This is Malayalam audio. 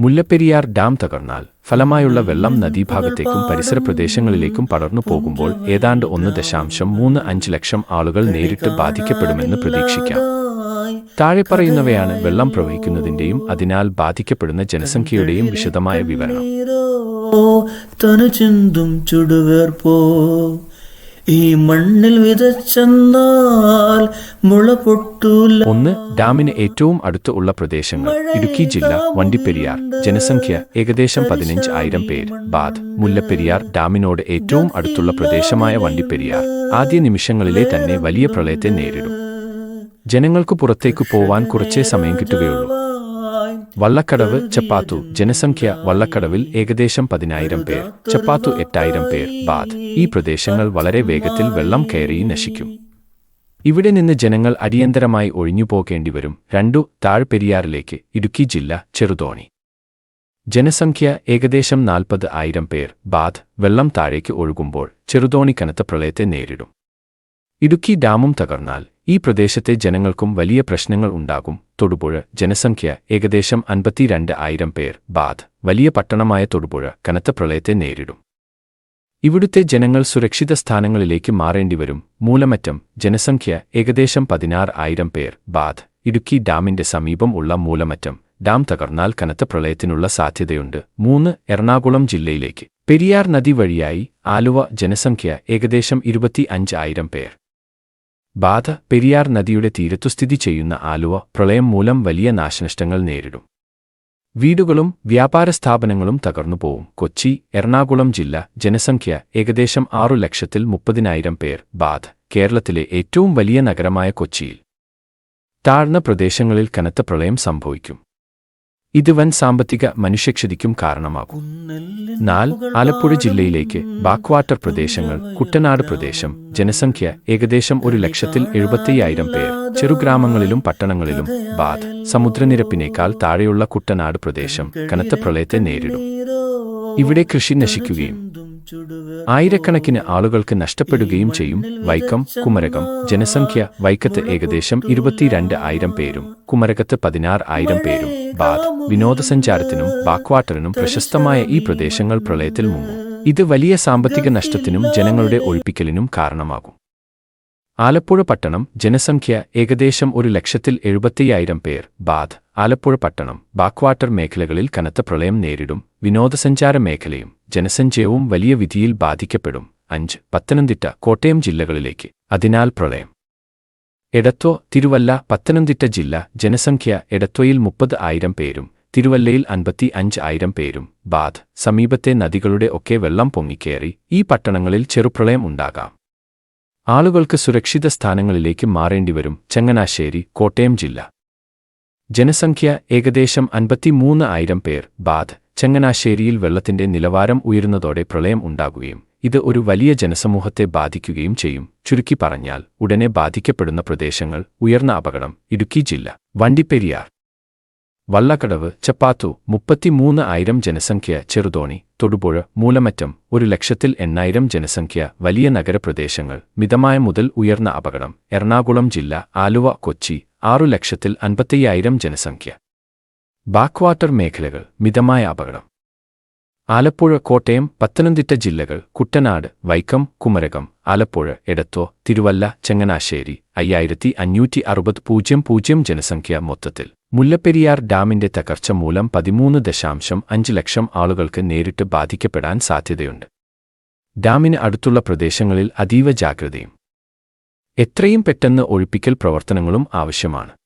മുല്ലപ്പെരിയാർ ഡാം തകർന്നാൽ ഫലമായുള്ള വെള്ളം നദീഭാഗത്തേക്കും പരിസര പ്രദേശങ്ങളിലേക്കും പടർന്നു പോകുമ്പോൾ ഏതാണ്ട് ഒന്ന് ദശാംശം മൂന്ന് അഞ്ച് ലക്ഷം ആളുകൾ നേരിട്ട് ബാധിക്കപ്പെടുമെന്ന് പ്രതീക്ഷിക്കാം. താഴെ പറയുന്നവയാണ് വെള്ളം പ്രവഹിക്കുന്നതിന്റെയും അതിനാൽ ബാധിക്കപ്പെടുന്ന ജനസംഖ്യയുടെയും വിശദമായ വിവരണം. തനു ചിന്തും ചുടുവേർപ്പോ ഈ മണ്ണിൽ വിതച്ചെന്നാൽ മുള പൊട്ടൂല. ഒന്ന് ഡാമിന് ഏറ്റവും അടുത്ത് ഉള്ള പ്രദേശങ്ങൾ ഇടുക്കി ജില്ല വണ്ടിപ്പെരിയാർ. ജനസംഖ്യ ഏകദേശം പതിനഞ്ച് ആയിരം പേർ. ബാദ് മുല്ലപ്പെരിയാർ ഡാമിനോട് ഏറ്റവും അടുത്തുള്ള പ്രദേശമായ വണ്ടിപ്പെരിയാർ. ആദ്യ നിമിഷങ്ങളിലെ തന്നെ വലിയ പ്രളയത്തെ നേരിടും. ജനങ്ങൾക്ക് പുറത്തേക്ക് പോവാൻ കുറച്ചേ സമയം കിട്ടുകയുള്ളൂ. വള്ളക്കടവ് ചപ്പാത്തു. ജനസംഖ്യ വള്ളക്കടവിൽ ഏകദേശം പതിനായിരം പേർ. ചപ്പാത്തു എട്ടായിരം പേർ. ബാദ്. ഈ പ്രദേശങ്ങൾ വളരെ വേഗത്തിൽ വെള്ളം കയറി നശിക്കും. ഇവിടെ നിന്ന് ജനങ്ങൾ അടിയന്തരമായി ഒഴിഞ്ഞുപോകേണ്ടിവരും രണ്ടു താഴ്പെരിയാറിലേക്ക് ഇടുക്കി ജില്ല ചെറുതോണി. ജനസംഖ്യ ഏകദേശം നാൽപ്പത് ആയിരം പേർ. ബാദ് വെള്ളം താഴേക്ക് ഒഴുകുമ്പോൾ ചെറുതോണി കനത്ത പ്രളയത്തെ നേരിടും. ഇടുക്കി ഡാമും തകർന്നാൽ ഈ പ്രദേശത്തെ ജനങ്ങൾക്കും വലിയ പ്രശ്നങ്ങൾ ഉണ്ടാകും. തൊടുപുഴ ജനസംഖ്യ ഏകദേശം അൻപത്തിരണ്ട് ആയിരം പേർ. ബാധ് വലിയ പട്ടണമായ തൊടുപുഴ കനത്ത പ്രളയത്തെ നേരിടും. ഇവിടുത്തെ ജനങ്ങൾ സുരക്ഷിത സ്ഥാനങ്ങളിലേക്ക് മാറേണ്ടിവരും. മൂലമറ്റം ജനസംഖ്യ ഏകദേശം പതിനാറ് ആയിരം പേർ. ബാധ് ഇടുക്കി ഡാമിന്റെ സമീപം ഉള്ള മൂലമറ്റം. ഡാം തകർന്നാൽ കനത്ത പ്രളയത്തിനുള്ള സാധ്യതയുണ്ട്. മൂന്ന് എറണാകുളം ജില്ലയിലേക്ക്. പെരിയാർ നദി വഴിയായി ആലുവ ജനസംഖ്യ ഏകദേശം ഇരുപത്തി അഞ്ച് ആയിരം പേർ. ബാധ പെരിയാർ നദിയുടെ തീരത്തു സ്ഥിതി ചെയ്യുന്ന ആലുവ പ്രളയം മൂലം വലിയ നാശനഷ്ടങ്ങൾ നേരിടും. വീടുകളും വ്യാപാര സ്ഥാപനങ്ങളും തകർന്നുപോവും കൊച്ചി എറണാകുളം ജില്ല ജനസംഖ്യ ഏകദേശം ആറു ലക്ഷത്തിൽ മുപ്പതിനായിരം പേർ. ബാധ് കേരളത്തിലെ ഏറ്റവും വലിയ നഗരമായ കൊച്ചിയിൽ. താഴ്ന്ന പ്രദേശങ്ങളിൽ കനത്ത പ്രളയം സംഭവിക്കും. ഇത് വൻ സാമ്പത്തിക മനുഷ്യക്ഷതിക്കും കാരണമാകും. നാൽ ആലപ്പുഴ ജില്ലയിലേക്ക് ബാക്ക്വാട്ടർ പ്രദേശങ്ങൾ കുട്ടനാട് പ്രദേശം ജനസംഖ്യ ഏകദേശം ഒരു ലക്ഷത്തിൽ എഴുപത്തിയായിരം പേർ ചെറുഗ്രാമങ്ങളിലും പട്ടണങ്ങളിലും ബാദ് സമുദ്രനിരപ്പിനേക്കാൾ താഴെയുള്ള കുട്ടനാട് പ്രദേശം കനത്ത പ്രളയത്തെ നേരിടും. ഇവിടെ കൃഷി നശിക്കുകയും ആയിരക്കണക്കിന് ആളുകൾക്ക് നഷ്ടപ്പെടുകയും ചെയ്യും. വൈക്കം കുമരകം. ജനസംഖ്യ വൈക്കത്ത് ഏകദേശം ഇരുപത്തിരണ്ട് ആയിരം പേരും കുമരകത്ത് പതിനാറ് ആയിരം പേരും. ബാദ് വിനോദസഞ്ചാരത്തിനും ബാക്ക്വാട്ടറിനും പ്രശസ്തമായ ഈ പ്രദേശങ്ങൾ പ്രളയത്തിൽ മുങ്ങും. ഇത് വലിയ സാമ്പത്തിക നഷ്ടത്തിനും ജനങ്ങളുടെ ഒഴിപ്പിക്കലിനും കാരണമാകും. ആലപ്പുഴ പട്ടണം ജനസംഖ്യ ഏകദേശം ഒരു ലക്ഷത്തിൽ എഴുപത്തിയായിരം പേർ. ബാദ് ആലപ്പുഴ പട്ടണം ബാക്ക്വാട്ടർ മേഖലകളിൽ കനത്ത പ്രളയം നേരിടും. വിനോദസഞ്ചാര മേഖലയും ജനസഞ്ചയവും വലിയ വിധിയിൽ ബാധിക്കപ്പെടും. അഞ്ച്. പത്തനംതിട്ട കോട്ടയം ജില്ലകളിലേക്ക്. അതിനാൽ പ്രളയം. എടത്വ തിരുവല്ല പത്തനംതിട്ട ജില്ല ജനസംഖ്യ എടത്വയിൽ മുപ്പത് ആയിരം പേരും തിരുവല്ലയിൽ അൻപത്തി അഞ്ച് ആയിരം പേരും ബാദ് സമീപത്തെ നദികളുടെ ഒക്കെ വെള്ളം പൊങ്ങിക്കേറി ഈ പട്ടണങ്ങളിൽ ചെറുപ്രളയം ഉണ്ടാകാം. ആളുകൾക്ക് സുരക്ഷിത സ്ഥാനങ്ങളിലേക്ക് മാറേണ്ടിവരും ചങ്ങനാശ്ശേരി കോട്ടയം ജില്ല. ജനസംഖ്യ ഏകദേശം അൻപത്തിമൂന്ന് ആയിരം പേർ ബാദ് ചങ്ങനാശ്ശേരിയിൽ വെള്ളത്തിന്റെ നിലവാരം ഉയരുന്നതോടെ പ്രളയം ഉണ്ടാകുകയും ഇത് ഒരു വലിയ ജനസമൂഹത്തെ ബാധിക്കുകയും ചെയ്യും. ചുരുക്കി പറഞ്ഞാൽ ഉടനെ ബാധിക്കപ്പെടുന്ന പ്രദേശങ്ങൾ ഉയർന്ന അപകടം. ഇടുക്കി ജില്ല. വണ്ടിപ്പെരിയാർ. വള്ളക്കടവ് ചപ്പാത്തു മുപ്പത്തിമൂന്ന് ആയിരം ജനസംഖ്യ ചെറുതോണി തൊടുപുഴ മൂലമറ്റം ഒരു ലക്ഷത്തിൽ എണ്ണായിരം ജനസംഖ്യ വലിയ നഗരപ്രദേശങ്ങൾ മിതമായ മുതൽ ഉയർന്ന അപകടം. എറണാകുളം ജില്ല ആലുവ കൊച്ചി ആറു ലക്ഷത്തിൽ അൻപത്തയ്യായിരം ജനസംഖ്യ. ബാക്ക്വാട്ടർ മേഖലകൾ മിതമായ അപകടം. ആലപ്പുഴ കോട്ടയം പത്തനംതിട്ട ജില്ലകൾ കുട്ടനാട് വൈക്കം കുമരകം ആലപ്പുഴ എടത്തോ തിരുവല്ല ചങ്ങനാശ്ശേരി അയ്യായിരത്തി അഞ്ഞൂറ്റി അറുപത് പൂജ്യം പൂജ്യം ജനസംഖ്യ മൊത്തത്തിൽ. മുല്ലപ്പെരിയാർ ഡാമിന്റെ തകർച്ച മൂലം പതിമൂന്ന് ദശാംശം അഞ്ച് ലക്ഷം ആളുകൾക്ക് നേരിട്ട് ബാധിക്കപ്പെടാൻ സാധ്യതയുണ്ട്. ഡാമിന് അടുത്തുള്ള പ്രദേശങ്ങളിൽ അതീവ ജാഗ്രതയും എത്രയും പെട്ടെന്ന് ഒഴിപ്പിക്കൽ പ്രവർത്തനങ്ങളും ആവശ്യമാണ്.